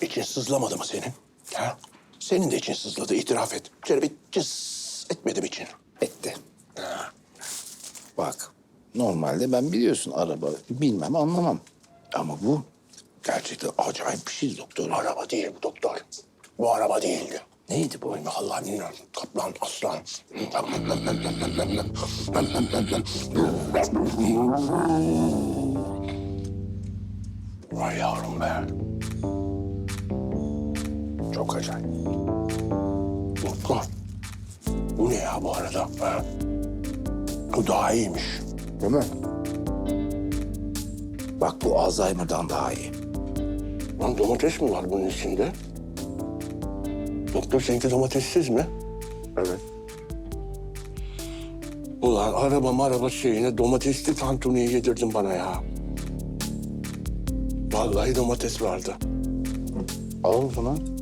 İçin sızlamadı mı senin? Ha? Senin de için sızladı, itiraf et. Şöyle bir cız etmedim için. Etti. Bak normalde ben biliyorsun araba bilmem anlamam. Ama bu gerçekten acayip bir şey doktor. Araba değil bu doktor. Bu araba değildi. Neydi bu? Allah bilmiyorum. Kaplan, aslan. Vay yavrum be. Çok acayip. Doktor. Bu ne ya bu arada? Ha? Bu daha iyiymiş. Değil mi? Bak bu Alzheimer'dan daha iyi. Lan domates mi var bunun içinde? Doktor seninki domatessiz mi? Evet. Ulan araba maraba şeyine domatesli tantuniyi yedirdin bana ya. Vallahi domates vardı. Al o zaman.